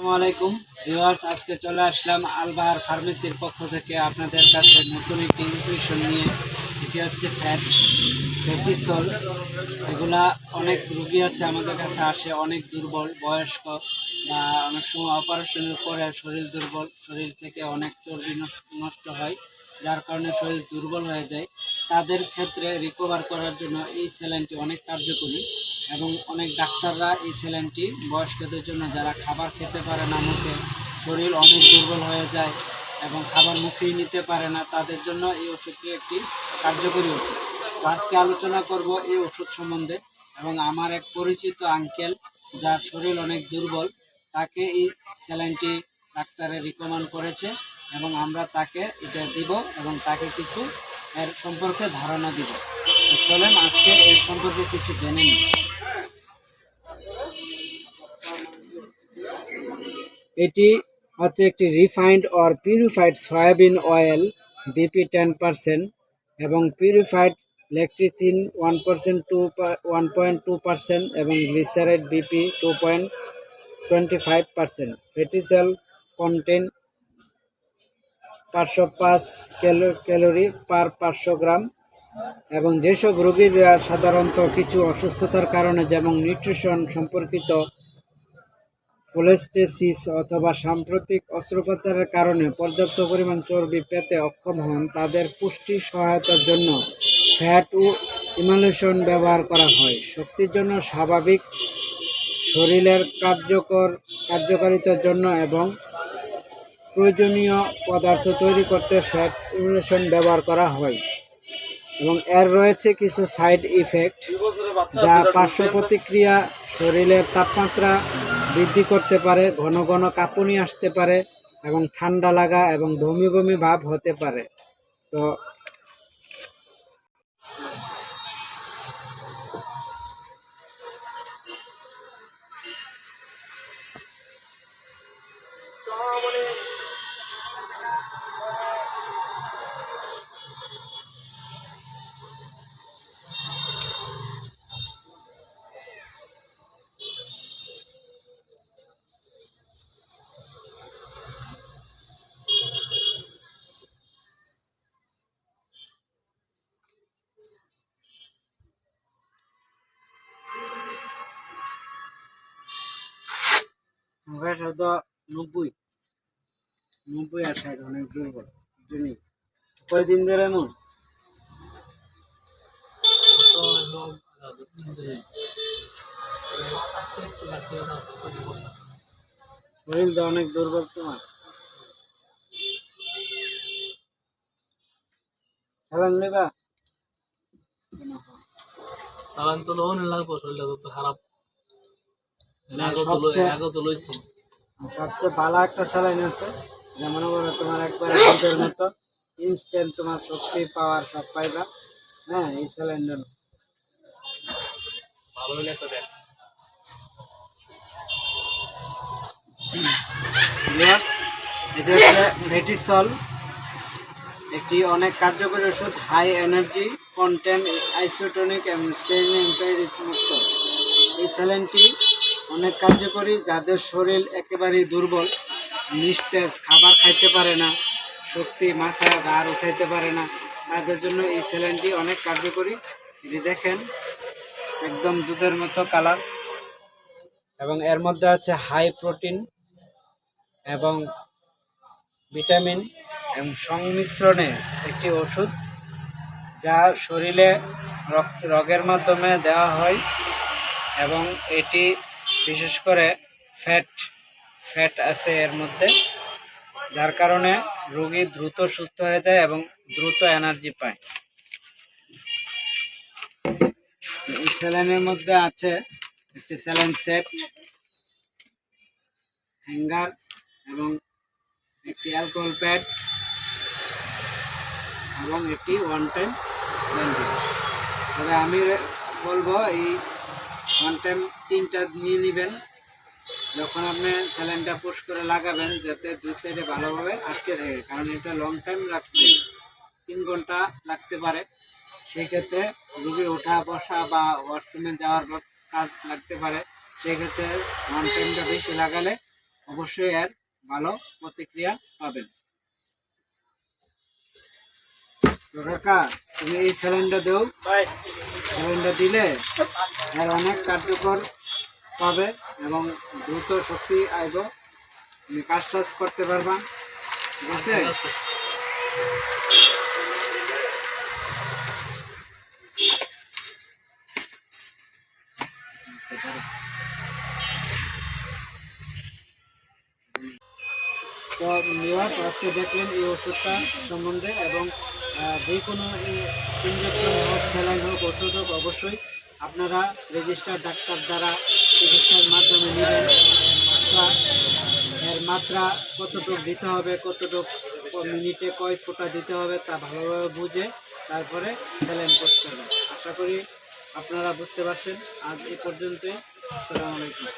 আসসালামু আলাইকুম। ভিউয়ার্স, আজকে চলে আসলাম আলবাহার ফার্মেসির পক্ষ থেকে আপনাদের কাছে নতুন একটি ইনফিউশন নিয়ে। এটি হচ্ছে ফ্যাট ফ্যাটিসল এগুলা অনেক রুগী আছে, আমাদের কাছে আসে, অনেক দুর্বল, বয়স্ক বা অনেক সময় অপারেশনের পরে শরীর দুর্বল, শরীর থেকে অনেক চর্বি নষ্ট হয়, যার কারণে শরীর দুর্বল হয়ে যায়। তাদের ক্ষেত্রে রিকভার করার জন্য এই স্যালাইনটি অনেক কার্যকরী। এবং অনেক ডাক্তাররা এই স্যালাইনটি বয়স্কদের জন্য যারা খাবার খেতে পারে না মুখে, শরীর অনেক দুর্বল হয়ে যায় এবং খাবার মুখেই নিতে পারে না, তাদের জন্য এই ওষুধটি একটি কার্যকরী ওষুধ। আজকে আলোচনা করব এই ওষুধ সম্বন্ধে এবং আমার এক পরিচিত আঙ্কেল যার শরীর অনেক দুর্বল, তাকে এই স্যালাইনটি ডাক্তারে রিকমেন্ড করেছে এবং আমরা তাকে এটা দিব এবং তাকে কিছু এর সম্পর্কে ধারণা দিব। চলেন আজকে এর সম্পর্কে কিছু জেনে নিই। এটি হচ্ছে একটি refined or purified soybean oil BP ten percent এবং purified lecithin one percent to one point two percent এবং glyceride BP two point twenty five percent ফেটিসেল content পাঁচশো পাঁচ ক্যালোরি পার পাঁচশো গ্রাম এবং যেসব রোগীরা সাধারণত কিছু অসুস্থতার কারণে যেমন নিউট্রিশন সম্পর্কিত কোলেস্টেসিস অথবা সাম্প্রতিক অস্ত্রোপচারের কারণে পর্যাপ্ত পরিমাণ চর্বি পেতে অক্ষম হন, তাদের পুষ্টি সহায়তার জন্য ফ্যাট ও ইমালেশন ব্যবহার করা হয়। শক্তির জন্য স্বাভাবিক শরীরের কার্যকর, কার্যকারিতার জন্য এবং প্রয়োজনীয় পদার্থ তৈরি করতে ফ্যাট ইমুলেশন ব্যবহার করা হয় এবং এর রয়েছে কিছু সাইড ইফেক্ট যা পার্শ্ব প্রতিক্রিয়া, শরীরের তাপমাত্রা বৃদ্ধি করতে পারে, ঘন ঘন কাঁপুনি আসতে পারে এবং ঠান্ডা লাগা এবং বমি বমি ভাব হতে পারে। তো নব্বই। নব্বই আর ষাট, অনেক দুর্বল জন্যই কয়দিন ধরে এমন? শরীর তো অনেক দুর্বল তোমার। সালাম নেবা সালান তো লোন লাগবো, শরীরটা তো খারাপ। সবচেয়ে- সবচেয়ে ভালো একটা স্যালাইন আছে যেমন করো তোমার একবার দুধের মতো ইনস্ট্যান্ট তোমার শক্তি পাওয়ার সব পাইবা। হ্যাঁ এই স্যালাইন জন্য। ভালো এটা হচ্ছে একটি অনেক কার্যকরী ওষুধ হাই এনার্জি কন্টেন্ট আইসোটনিক এবং মুক্ত। এই স্যালাইনটি অনেক কার্যকরী, যাদের শরীর একেবারেই দুর্বল, নিস্তেজ, খাবার খাইতে পারে না, শক্তি মাথায় গার উঠাইতে পারে না। তাদের জন্য এই স্যালাইনটি অনেক কার্যকরী। এটি দেখেন, একদম দুধের মতো কালার। এবং এর মধ্যে আছে হাই প্রোটিন এবং ভিটামিন এবং সংমিশ্রণে একটি ওষুধ, যা শরীরে রগের মাধ্যমে দেওয়া হয়। এবং এটি বিশেষ করে ফ্যাট ফ্যাট আছে এর মধ্যে, যার কারণে রোগী দ্রুত সুস্থ হয়ে যায় এবং দ্রুত এনার্জি পায়। স্যালাইনের মধ্যে আছে একটি স্যালাইন সেট, হ্যাঙ্গার এবং একটি অ্যালকোহল প্যাড এবং একটি ওয়ান টাইম তবে আমি বলব, এই ওয়ান টাইম তিনটা নিয়ে নেবেন। যখন আপনি স্যালাইনটা পুশ করে লাগাবেন যাতে দুই সাইডে ভালোভাবে আটকে থাকে, কারণ এটা লং টাইম রাখতে তিন ঘণ্টা লাগতে পারে। সেই ক্ষেত্রে রুগী ওঠা, বসা বা ওয়াশরুমে যাওয়ার কাজ লাগতে পারে। সেই ক্ষেত্রে ওয়ান টাইমটা বেশি লাগালে অবশ্যই এর ভালো প্রতিক্রিয়া পাবেন। কাকা তুমি এই স্যালেন্ডটা দেও। স্যালেন্ডটা দিলে এর অনেক কার্যকর পাবে এবং দ্রুত শক্তি আইব। তুমি কাজ টাজ করতে পারবা। ঠিক আছে? তো ভিউয়ার্স আজকে দেখলেন এই ওষুধটা সম্বন্ধে এবং যে কোনো ইঞ্জেকশন হোক স্যালাইন হোক, ওষুধ হোক, অবশ্যই আপনারা রেজিস্টার ডাক্তার দ্বারা চিকিৎসার মাধ্যমে নেবেন। মাত্রা, এর মাত্রা কতটুকু দিতে হবে, কতটুকু মিনিটে কয় ফোঁটা দিতে হবে তা ভালোভাবে বুঝে তারপরে স্যালাইন করতে হবে। আশা করি আপনারা বুঝতে পারছেন। আজ এ পর্যন্তই। আসসালামু আলাইকুম।